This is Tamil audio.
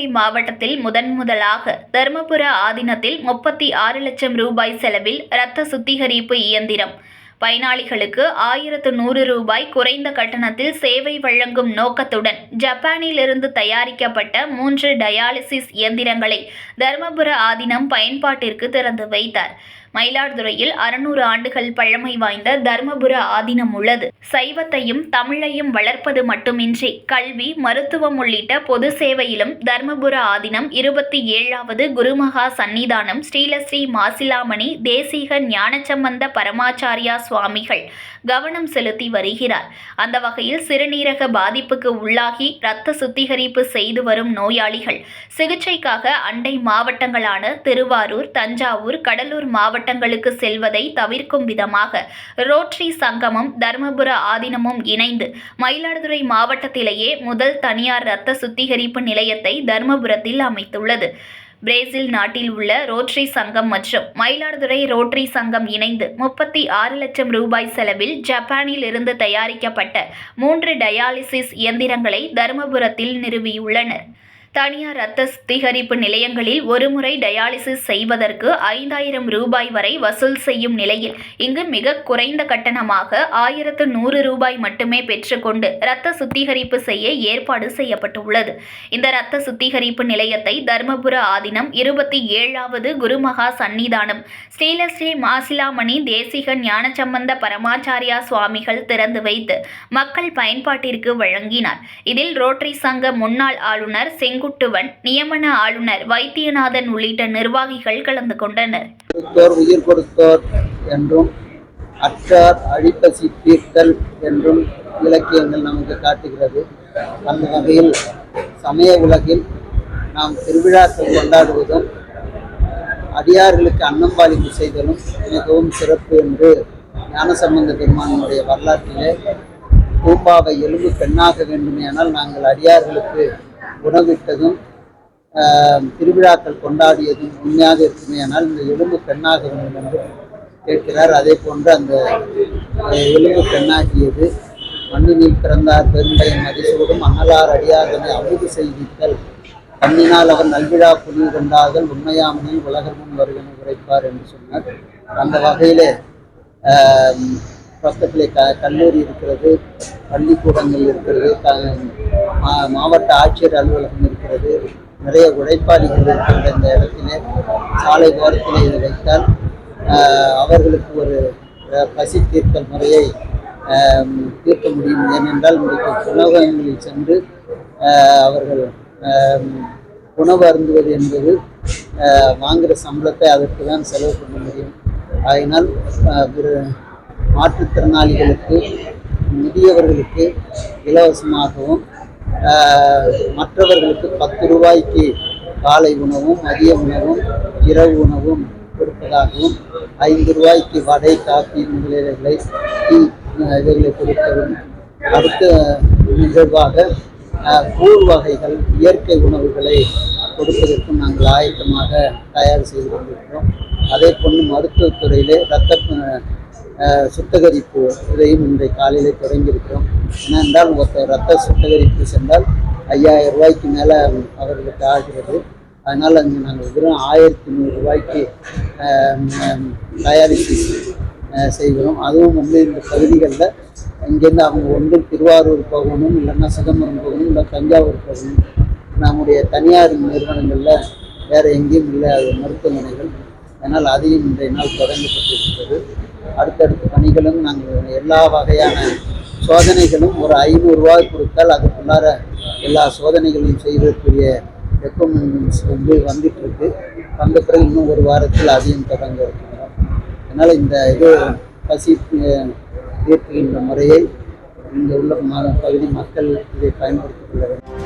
மாவட்டத்தில் முதன் முதலாக தருமபுர ஆதீனத்தில் முப்பத்தி ஆறு லட்சம் ரூபாய் செலவில் இரத்த சுத்திகரிப்பு இயந்திரம். பயனாளிகளுக்கு ஆயிரத்து நூறு ரூபாய் குறைந்த கட்டணத்தில் சேவை வழங்கும் நோக்கத்துடன் ஜப்பானிலிருந்து தயாரிக்கப்பட்ட மூன்று டயாலிசிஸ் இயந்திரங்களை தருமபுர ஆதீனம் பயன்பாட்டிற்கு திறந்து வைத்தார். மயிலாடுதுறையில் அறுநூறு ஆண்டுகள் பழமை வாய்ந்த தர்மபுர ஆதீனம் உள்ளது. சைவத்தையும் தமிழையும் வளர்ப்பது மட்டுமின்றி கல்வி மருத்துவம் உள்ளிட்ட பொது சேவையிலும் தர்மபுர ஆதீனம் இருபத்தி ஏழாவது குருமகா சந்நிதானம் ஸ்ரீலஸ்ரீ மாசிலாமணி தேசிக ஞானசம்பந்த பரமாச்சாரியா சுவாமிகள் கவனம் செலுத்தி வருகிறார். அந்த வகையில் சிறுநீரக பாதிப்புக்கு உள்ளாகி இரத்த சுத்திகரிப்பு செய்து வரும் நோயாளிகள் சிகிச்சைக்காக அண்டை மாவட்டங்களான திருவாரூர் தஞ்சாவூர் கடலூர் மாவட்டங்களுக்கு செல்வதை தவிர்க்கும் விதமாக ரோட்டரி சங்கமும் தர்மபுர ஆதீனமும் இணைந்து மயிலாடுதுறை மாவட்டத்திலேயே முதல் தனியார் இரத்த சுத்திகரிப்பு நிலையத்தை தர்மபுரத்தில் அமைத்துள்ளது. பிரேசில் நாட்டில் உள்ள ரோட்டரி சங்கம் மற்றும் மயிலாடுதுறை ரோட்டரி சங்கம் இணைந்து முப்பத்தி ஆறு லட்சம் ரூபாய் செலவில் ஜப்பானில் இருந்து தயாரிக்கப்பட்ட மூன்று டயாலிசிஸ் இயந்திரங்களை தருமபுரத்தில் நிறுவியுள்ளனர். தனியார் இரத்த சுத்திகரிப்பு நிலையங்களில் ஒருமுறை டயாலிசிஸ் செய்வதற்கு ஐந்தாயிரம் ரூபாய் வரை வசூல் செய்யும் நிலையில் இங்கு மிக குறைந்த கட்டணமாக ஆயிரத்து நூறு ரூபாய் மட்டுமே பெற்றுக்கொண்டு இரத்த சுத்திகரிப்பு செய்ய ஏற்பாடு செய்யப்பட்டுள்ளது. இந்த இரத்த சுத்திகரிப்பு நிலையத்தை தர்மபுர ஆதீனம் இருபத்தி ஏழாவது குருமகா சந்நிதானம் ஸ்ரீலஸ்ரீ மாசிலாமணி தேசிக ஞானசம்பந்த பரமாச்சாரியா சுவாமிகள் திறந்து வைத்து மக்கள் பயன்பாட்டிற்கு வழங்கினார். இதில் ரோட்டரி சங்க முன்னாள் ஆளுநர் செங்குட்டுவன் நியமன ஆளுநர் வைத்தியநாதன் உள்ளிட்ட நிர்வாகிகள் கலந்து கொண்டனர். உயிர் கொடுத்தோர் என்றும் அற்றார் அழிப்பசி தீர்த்தல் என்றும் இலக்கியங்கள் நமக்கு காட்டுகிறது. அந்த வகையில் சமய உலகில் நாம் திருவிழாக்கள் கொண்டாடுவதும் அடியார்களுக்கு அன்னம்பாளிப்பு செய்தலும் மிகவும் சிறப்பு என்று ஞானசம்பந்த பெருமானுடைய வரலாற்றிலே பூம்பாவை எலும்பு பெண்ணாக வேண்டுமேயானால் நாங்கள் அடியார்களுக்கு உணவிட்டதும் திருவிழாக்கள் கொண்டாடியதும் உண்மையாக இருக்குமே ஆனால் இந்த எலும்பு பெண்ணாக வேண்டும் என்று கேட்கிறார். அதே போன்று அந்த எலும்பு பெண்ணாகியது மண்ணினில் பிறந்தார் பெரும்பயன் மதிசூடும் அன்னலார் அடியார்களை அமுது செய்தித்தல் கண்ணினால் அவர் நல்விழா புனிவு கொண்டார்கள் உண்மையாமனில் உலகம் முன் வருவன உரைப்பார் என்று சொன்னார். அந்த வகையிலே பக்கத்திலே க கல்லூரி இருக்கிறது பள்ளிக்கூடங்கள் இருக்கிறது க மா- மாவட்ட ஆட்சியர் அலுவலகம் இருக்கிறது நிறைய உழைப்பாளிகள் இருக்கின்ற இந்த இடத்திலே சாலை ஓரத்திலே இதை வைத்தால் அவர்களுக்கு ஒரு பசி தீர்த்தல் முறையை தீர்க்க முடியும். ஏனென்றால் இன்றைக்கு உணவகங்களில் சென்று அவர்கள் உணவு அருந்துவது என்பது வாங்குகிற சம்பளத்தை அதற்கு தான் செலவு பண்ண முடியும். ஆகையினால் மாற்றுத்திறனாளிகளுக்கு முதியவர்களுக்கு இலவசமாகவும் மற்றவர்களுக்கு பத்து ரூபாய்க்கு காலை உணவும் மதிய உணவும் இரவு உணவும் கொடுப்பதாகவும் ஐந்து ரூபாய்க்கு வடை காப்பி முதலியவைகளை டீ ஆஹ், இவைகளை அடுத்த நிகழ்வாக கூழ் வகைகள் இயற்கை உணவுகளை கொடுப்பதற்கும் நாங்கள் ஆயத்தமாக தயார் செய்து கொண்டிருக்கிறோம். அதே போன்று மருத்துவத்துறையிலே இரத்த சுத்திகரிப்பு இதையும் இன்றைய காலையில் தொடங்கியிருக்கிறோம். ஏனென்றால் ஒருத்தர் ரத்த சுத்திகரிப்பு சென்றால் ஐயாயிரம் ரூபாய்க்கு மேலே அவர்களுக்கு ஆகிறது. அதனால் அங்கே நாங்கள் வெறும் ஆயிரத்தி நூறு ரூபாய்க்கு செய்கிறோம். அதுவும் வந்து இந்த பகுதிகளில் இங்கேருந்து அவங்க ஒன்று திருவாரூர் போகணும் இல்லைன்னா சிதம்பரம் போகணும் இல்லை தஞ்சாவூர் போகணும். நம்முடைய தனியார் நிறுவனங்களில் வேறு எங்கேயும் இல்லை. அது மருத்துவமனைகள். அதனால் அதையும் இன்றைய நாள் தொடங்கப்பட்டிருக்கிறது. அடுத்தடுத்த பணிகளும் நாங்கள் எல்லா வகையான சோதனைகளும் ஒரு ஐநூறுரூவாய் கொடுத்தால் அதுக்குள்ளார எல்லா சோதனைகளையும் செய்வதற்குரிய ரெக்கமெண்ட்ஸ் வந்து வந்துட்டுருக்கு. வந்த பிறகு இன்னும் ஒரு வாரத்தில் அதையும் தொடங்க இருக்கிறோம் அதனால் இந்த இது பசி அஹ், தீர்க்கின்ற முறையை இங்கே உள்ள பகுதி மக்கள் இதை பயன்படுத்திக் கொள்ள வேண்டும்.